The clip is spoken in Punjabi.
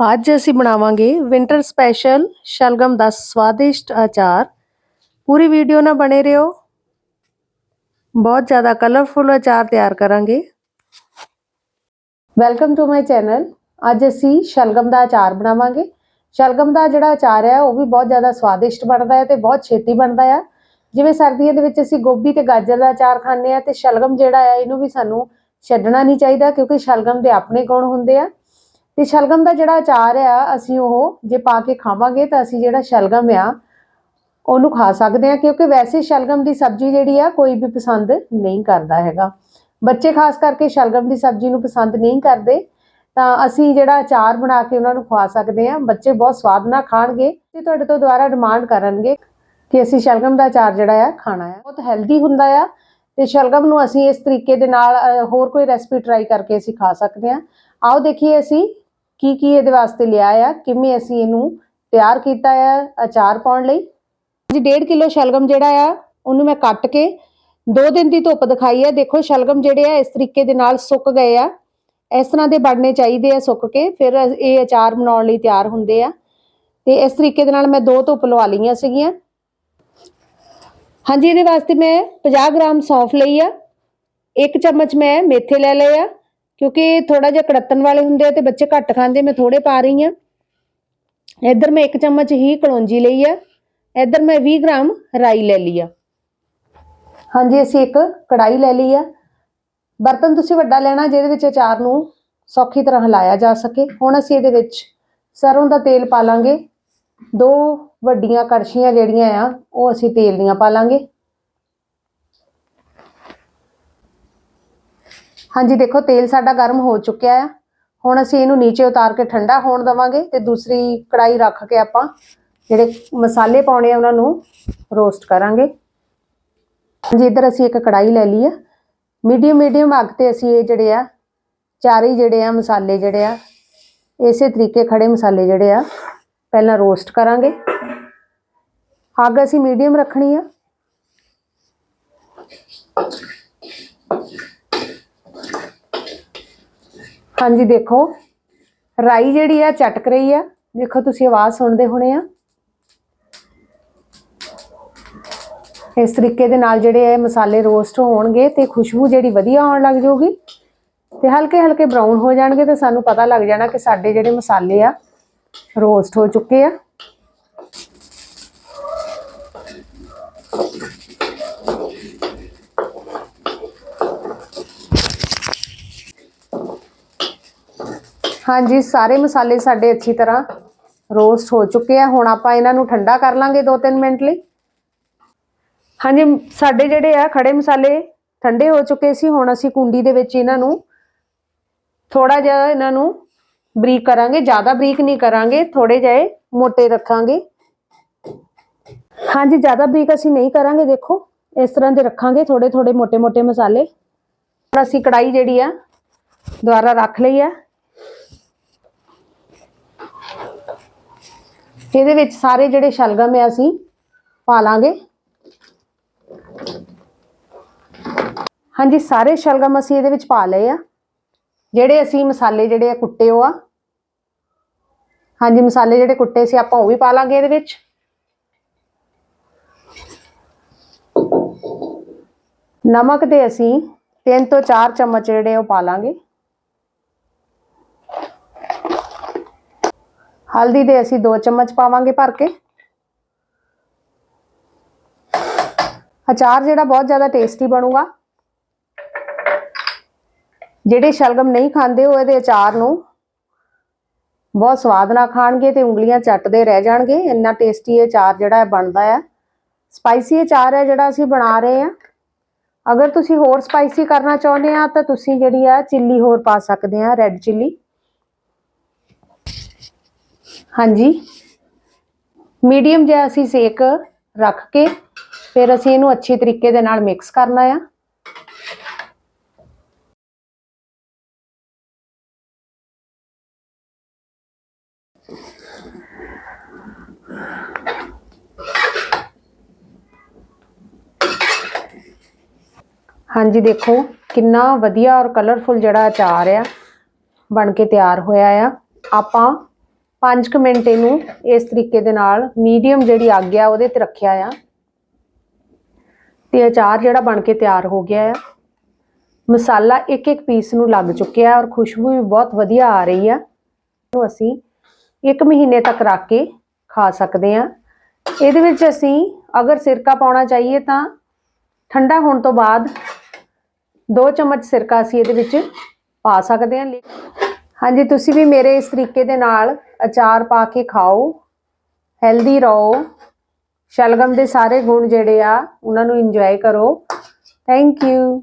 ਅੱਜ ਅਸੀਂ ਬਣਾਵਾਂਗੇ ਵਿੰਟਰ ਸਪੈਸ਼ਲ ਸ਼ਲਗਮ ਦਾ ਸਵਾਦਿਸ਼ਟ ਅਚਾਰ। ਪੂਰੀ ਵੀਡੀਓ ਨਾਲ ਬਣੇ ਰਹੋ। ਬਹੁਤ ਜ਼ਿਆਦਾ ਕਲਰਫੁਲ ਅਚਾਰ ਤਿਆਰ ਕਰਾਂਗੇ। ਵੈਲਕਮ ਟੂ ਮਾਈ ਚੈਨਲ ਅੱਜ ਅਸੀਂ ਸ਼ਲਗਮ ਦਾ ਅਚਾਰ ਬਣਾਵਾਂਗੇ। ਸ਼ਲਗਮ ਦਾ ਜਿਹੜਾ ਅਚਾਰ ਹੈ ਉਹ ਵੀ ਬਹੁਤ ਜ਼ਿਆਦਾ ਸਵਾਦਿਸ਼ਟ ਬਣਦਾ ਹੈ ਤੇ ਬਹੁਤ ਛੇਤੀ ਬਣਦਾ ਹੈ ਜਿਵੇਂ ਸਰਦੀਆਂ ਦੇ ਵਿੱਚ ਅਸੀਂ ਗੋਭੀ ਤੇ ਗਾਜਰ ਦਾ ਅਚਾਰ ਖਾਂਦੇ ਆ ਤੇ ਸ਼ਲਗਮ ਜਿਹੜਾ ਹੈ ਇਹਨੂੰ ਵੀ ਸਾਨੂੰ ਛੱਡਣਾ ਨਹੀਂ ਚਾਹੀਦਾ ਕਿਉਂਕਿ ਸ਼ਲਗਮ ਦੇ ਆਪਣੇ ਗੁਣ ਹੁੰਦੇ ਆ। ਤੇ ਸ਼ਲਗਮ ਦਾ ਜਿਹੜਾ ਅਚਾਰ ਆ, ਅਸੀਂ ਉਹ ਜੇ ਪਾ ਕੇ ਖਾਵਾਂਗੇ ਤਾਂ ਅਸੀਂ ਜਿਹੜਾ ਸ਼ਲਗਮ ਆ, ਉਹਨੂੰ ਖਾ ਸਕਦੇ ਆ ਕਿਉਂਕਿ ਵੈਸੇ ਸ਼ਲਗਮ ਦੀ ਸਬਜ਼ੀ ਜਿਹੜੀ ਆ, ਕੋਈ ਵੀ ਪਸੰਦ ਨਹੀਂ ਕਰਦਾ ਹੈਗਾ। ਬੱਚੇ ਖਾਸ ਕਰਕੇ ਸ਼ਲਗਮ ਦੀ ਸਬਜ਼ੀ ਨੂੰ ਪਸੰਦ ਨਹੀਂ ਕਰਦੇ, ਤਾਂ ਅਸੀਂ ਜਿਹੜਾ ਅਚਾਰ ਬਣਾ ਕੇ ਉਹਨਾਂ ਨੂੰ ਖਵਾ ਸਕਦੇ ਆ ਬੱਚੇ ਬਹੁਤ ਸਵਾਦ ਨਾਲ ਖਾਣਗੇ ਤੇ ਤੁਹਾਡੇ ਤੋਂ ਦੁਬਾਰਾ ਡਿਮਾਂਡ ਕਰਨਗੇ ਕਿ ਅਸੀਂ ਸ਼ਲਗਮ ਦਾ ਅਚਾਰ ਜਿਹੜਾ ਆ, ਖਾਣਾ ਆ। ਬਹੁਤ ਹੈਲਦੀ ਹੁੰਦਾ ਆ ਤੇ ਸ਼ਲਗਮ ਨੂੰ ਅਸੀਂ ਇਸ ਤਰੀਕੇ ਦੇ ਨਾਲ ਹੋਰ ਕੋਈ ਰੈਸਪੀ ਟਰਾਈ ਕਰਕੇ ਅਸੀਂ ਖਾ ਸਕਦੇ ਆ ਆਓ ਦੇਖੀਏ ਅਸੀਂ ਕੀ ਕੀ ਇਹਦੇ ਵਾਸਤੇ ਲਿਆ ਆ? ਕਿਵੇਂ ਅਸੀਂ ਇਹਨੂੰ ਤਿਆਰ ਕੀਤਾ ਆ ਅਚਾਰ ਪਾਉਣ ਲਈ? ਜੀ 1.5 ਕਿਲੋ ਸ਼ਲਗਮ ਜਿਹੜਾ ਆ, ਉਹਨੂੰ ਮੈਂ ਕੱਟ ਕੇ 2 ਦਿਨ ਦੀ ਧੁੱਪ ਦਿਖਾਈ ਆ। ਦੇਖੋ, ਸ਼ਲਗਮ ਜਿਹੜੇ ਆ, ਇਸ ਤਰੀਕੇ ਦੇ ਨਾਲ ਸੁੱਕ ਗਏ ਆ। ਇਸ ਤਰ੍ਹਾਂ ਦੇ ਬਣਨੇ ਚਾਹੀਦੇ ਆ ਸੁੱਕ ਕੇ। ਫਿਰ ਇਹ ਅਚਾਰ ਬਣਾਉਣ ਲਈ ਤਿਆਰ ਹੁੰਦੇ ਆ। ਤੇ ਇਸ ਤਰੀਕੇ ਦੇ ਨਾਲ ਮੈਂ ਦੋ ਧੁੱਪ ਲਵਾ ਲਈਆਂ ਸੀਗੀਆਂ। ਹਾਂਜੀ, ਇਹਦੇ ਵਾਸਤੇ ਮੈਂ 50 ਗ੍ਰਾਮ ਸੌਂਫ ਲਈ ਆ। ਇੱਕ ਚਮਚ ਮੈਂ ਮੇਥੇ ਲੈ ਲਏ ਆ। ਕਿਉਂਕਿ ਥੋੜਾ ਜਿਹਾ ਕੜੱਤਣ ਵਾਲੇ ਹੁੰਦੇ ਆ ਤੇ ਬੱਚੇ ਘੱਟ ਖਾਂਦੇ, ਮੈਂ ਥੋੜੇ ਪਾ ਰਹੀ ਆ ਇੱਧਰ ਮੈਂ ਇੱਕ ਚਮਚ ਹੀ ਕਲੌਂਜੀ ਲਈ ਆ। ਇੱਧਰ ਮੈਂ 20 ਗ੍ਰਾਮ ਰਾਈ ਲੈ ਲਈ ਆ। ਹਾਂਜੀ, ਅਸੀਂ ਇੱਕ ਕੜਾਈ ਲੈ ਲਈ ਆ। ਬਰਤਨ ਤੁਸੀਂ ਵੱਡਾ ਲੈਣਾ, ਜਿਹਦੇ ਵਿੱਚ ਅਚਾਰ ਨੂੰ ਸੌਖੀ ਤਰ੍ਹਾਂ ਹਿਲਾਇਆ ਜਾ ਸਕੇ। ਹੁਣ ਅਸੀਂ ਇਹਦੇ ਵਿੱਚ ਸਰੋਂ ਦਾ ਤੇਲ ਪਾ ਲਾਂਗੇ। ਦੋ ਵੱਡੀਆਂ ਕੜਛੀਆਂ ਜਿਹੜੀਆਂ ਆ, ਉਹ ਅਸੀਂ ਤੇਲ ਦੀਆਂ ਪਾ ਲਾਂਗੇ। ਹਾਂਜੀ, ਦੇਖੋ, ਤੇਲ ਸਾਡਾ ਗਰਮ ਹੋ ਚੁੱਕਿਆ ਆ। ਹੁਣ ਅਸੀਂ ਇਹਨੂੰ ਨੀਚੇ ਉਤਾਰ ਕੇ ਠੰਡਾ ਹੋਣ ਦਵਾਂਗੇ ਤੇ ਦੂਸਰੀ ਕੜਾਈ ਰੱਖ ਕੇ ਆਪਾਂ ਜਿਹੜੇ ਮਸਾਲੇ ਪਾਉਣੇ ਆ, ਉਹਨਾਂ ਨੂੰ ਰੋਸਟ ਕਰਾਂਗੇ। ਹਾਂਜੀ, ਇੱਧਰ ਅਸੀਂ ਇੱਕ ਕੜਾਈ ਲੈ ਲਈ ਆ। ਮੀਡੀਅਮ ਮੀਡੀਅਮ ਅੱਗ ਤੇ ਅਸੀਂ ਇਹ ਜਿਹੜੇ ਆ, ਚਾਰੇ ਜਿਹੜੇ ਆ ਮਸਾਲੇ ਜਿਹੜੇ ਆ, ਇਸੇ ਤਰੀਕੇ ਖੜੇ ਮਸਾਲੇ ਜਿਹੜੇ ਆ, ਪਹਿਲਾਂ ਰੋਸਟ ਕਰਾਂਗੇ। ਅੱਗ ਅਸੀਂ ਮੀਡੀਅਮ ਰੱਖਣੀ ਆ। ਹਾਂਜੀ, ਦੇਖੋ। ਰਾਈ ਜਿਹੜੀ ਆ ਚਟਕ ਰਹੀ ਆ। ਦੇਖੋ, ਤੁਸੀਂ ਆਵਾਜ਼ ਸੁਣਦੇ ਹੋਣੇ ਆ। ਇਸ ਤਰੀਕੇ ਦੇ ਨਾਲ ਜਿਹੜੇ ਇਹ ਮਸਾਲੇ ਰੋਸਟ ਹੋਣਗੇ ਤੇ ਖੁਸ਼ਬੂ ਜਿਹੜੀ ਵਧੀਆ ਆਉਣ ਲੱਗ ਜਾਊਗੀ ਤੇ ਹਲਕੇ ਹਲਕੇ ਬਰਾਊਨ ਹੋ ਜਾਣਗੇ ਤੇ ਸਾਨੂੰ ਪਤਾ ਲੱਗ ਜਾਣਾ ਕਿ ਸਾਡੇ ਜਿਹੜੇ ਮਸਾਲੇ ਆ, ਰੋਸਟ ਹੋ ਚੁੱਕੇ ਆ। ਹਾਂਜੀ, ਸਾਰੇ ਮਸਾਲੇ ਸਾਡੇ ਅੱਛੀ ਤਰ੍ਹਾਂ ਰੋਸਟ ਹੋ ਚੁੱਕੇ ਆ। ਹੁਣ ਆਪਾਂ ਇਹਨਾਂ ਨੂੰ ਠੰਡਾ ਕਰ ਲਾਂਗੇ 2-3 ਮਿੰਟ ਲਈ। ਹਾਂਜੀ, ਸਾਡੇ ਜਿਹੜੇ ਆ ਖੜੇ ਮਸਾਲੇ ਠੰਡੇ ਹੋ ਚੁੱਕੇ ਸੀ। ਹੁਣ ਅਸੀਂ ਕੁੰਡੀ ਦੇ ਵਿੱਚ ਇਹਨਾਂ ਨੂੰ ਥੋੜਾ ਜਿਹਾ ਇਹਨਾਂ ਨੂੰ ਬਰੀਕ ਕਰਾਂਗੇ। ਜ਼ਿਆਦਾ ਬਰੀਕ ਨਹੀਂ ਕਰਾਂਗੇ ਥੋੜੇ ਜਿਹੇ ਮੋٹے ਰੱਖਾਂਗੇ। ਹਾਂਜੀ, ਜ਼ਿਆਦਾ ਬਰੀਕ ਅਸੀਂ ਨਹੀਂ ਕਰਾਂਗੇ, ਦੇਖੋ। ਇਸ ਤਰ੍ਹਾਂ ਦੇ ਰੱਖਾਂਗੇ ਥੋੜੇ ਥੋੜੇ ਮੋٹے ਮੋٹے ਮਸਾਲੇ ਅਸੀਂ ਕੜਾਈ ਜਿਹੜੀ ਆ ਦੁਆਰਾ ਰੱਖ ਲਈ ਆ। ਇਹਦੇ ਵਿੱਚ ਸਾਰੇ ਜਿਹੜੇ ਸ਼ਲਗਮ ਆ ਅਸੀਂ ਪਾ ਲਾਂਗੇ। ਹਾਂਜੀ, ਸਾਰੇ ਸ਼ਲਗਮ ਅਸੀਂ ਇਹਦੇ ਵਿੱਚ ਪਾ ਲਏ ਆ। ਜਿਹੜੇ ਅਸੀਂ ਮਸਾਲੇ ਜਿਹੜੇ ਆ, ਕੁੱਟੇ ਉਹ ਆ। ਹਾਂਜੀ, ਮਸਾਲੇ ਜਿਹੜੇ ਕੁੱਟੇ ਸੀ, ਆਪਾਂ ਉਹ ਵੀ ਪਾ ਲਾਂਗੇ ਇਹਦੇ ਵਿੱਚ। ਨਮਕ ਦੇ ਅਸੀਂ 3 ਤੋਂ 4 ਚਮਚ ਜਿਹੜੇ ਉਹ ਪਾ ਲਾਂਗੇ। ਹਲਦੀ ਦੇ ਅਸੀਂ 2 ਚਮਚ ਪਾਵਾਂਗੇ ਭਰ ਕੇ। ਅਚਾਰ ਜਿਹੜਾ ਬਹੁਤ ਜ਼ਿਆਦਾ ਟੇਸਟੀ ਬਣੂਗਾ। ਜਿਹੜੇ ਸ਼ਲਗਮ ਨਹੀਂ ਖਾਂਦੇ ਉਹ ਇਹਦੇ ਅਚਾਰ ਨੂੰ ਬਹੁਤ ਸਵਾਦ ਨਾਲ ਖਾਣਗੇ ਤੇ ਉਂਗਲੀਆਂ ਚੱਟਦੇ ਰਹਿ ਜਾਣਗੇ। ਇੰਨਾ ਟੇਸਟੀ ਇਹ ਅਚਾਰ ਜਿਹੜਾ ਹੈ ਬਣਦਾ ਹੈ ਸਪਾਈਸੀ ਅਚਾਰ ਹੈ ਜਿਹੜਾ ਅਸੀਂ ਬਣਾ ਰਹੇ ਹਾਂ। ਅਗਰ ਤੁਸੀਂ ਹੋਰ ਸਪਾਈਸੀ ਕਰਨਾ ਚਾਹੁੰਦੇ ਆ ਤਾਂ ਤੁਸੀਂ ਜਿਹੜੀ ਆ ਚਿੱਲੀ ਹੋਰ ਪਾ ਸਕਦੇ ਆ ਰੈੱਡ ਚਿੱਲੀ ਹਾਂਜੀ। ਮੀਡੀਅਮ ਜਿਹਾ ਅਸੀਂ ਸੇਕ ਰੱਖ ਕੇ ਫਿਰ ਅਸੀਂ ਇਹਨੂੰ ਅੱਛੇ ਤਰੀਕੇ ਦੇ ਨਾਲ ਮਿਕਸ ਕਰਨਾ ਆ। ਹਾਂਜੀ, ਦੇਖੋ ਕਿੰਨਾ ਵਧੀਆ ਔਰ ਕਲਰਫੁਲ ਜਿਹੜਾ ਅਚਾਰ ਆ, ਬਣ ਕੇ ਤਿਆਰ ਹੋਇਆ ਆ। ਆਪਾਂ 5 ਮਿੰਟ ਇਹਨੂੰ ਇਸ ਤਰੀਕੇ ਦੇ ਨਾਲ ਮੀਡੀਅਮ ਜਿਹੜੀ ਅੱਗ ਆ ਉਹਦੇ ਤੇ ਰੱਖਿਆ ਆ। ਤੇ ਅਚਾਰ ਜਿਹੜਾ ਬਣ ਕੇ ਤਿਆਰ ਹੋ ਗਿਆ ਆ। ਮਸਾਲਾ ਇੱਕ ਇੱਕ ਪੀਸ ਨੂੰ ਲੱਗ ਚੁੱਕਿਆ ਔਰ ਖੁਸ਼ਬੂ ਵੀ ਬਹੁਤ ਵਧੀਆ ਆ ਰਹੀ ਆ। ਨੂੰ ਅਸੀਂ 1 ਮਹੀਨੇ ਤੱਕ ਰੱਖ ਕੇ ਖਾ ਸਕਦੇ ਆ। ਇਹਦੇ ਵਿੱਚ ਅਸੀਂ ਅਗਰ ਸਿਰਕਾ ਪਾਉਣਾ ਚਾਹੀਏ ਤਾਂ ਠੰਡਾ ਹੋਣ ਤੋਂ ਬਾਅਦ 2 ਚਮਚ ਸਿਰਕਾ ਅਸੀਂ ਇਹਦੇ ਵਿੱਚ ਪਾ ਸਕਦੇ ਹਾਂ ਲੇ- ਹਾਂਜੀ, ਤੁਸੀਂ ਵੀ ਮੇਰੇ ਇਸ ਤਰੀਕੇ ਦੇ ਨਾਲ ਅਚਾਰ ਪਾ ਕੇ ਖਾਓ ਹੈਲਦੀ ਰਹੋ, ਸ਼ਲਗਮ ਦੇ ਸਾਰੇ ਗੁਣ ਜਿਹੜੇ ਆ, ਉਹਨਾਂ ਨੂੰ ਇੰਜੋਏ ਕਰੋ। Thank you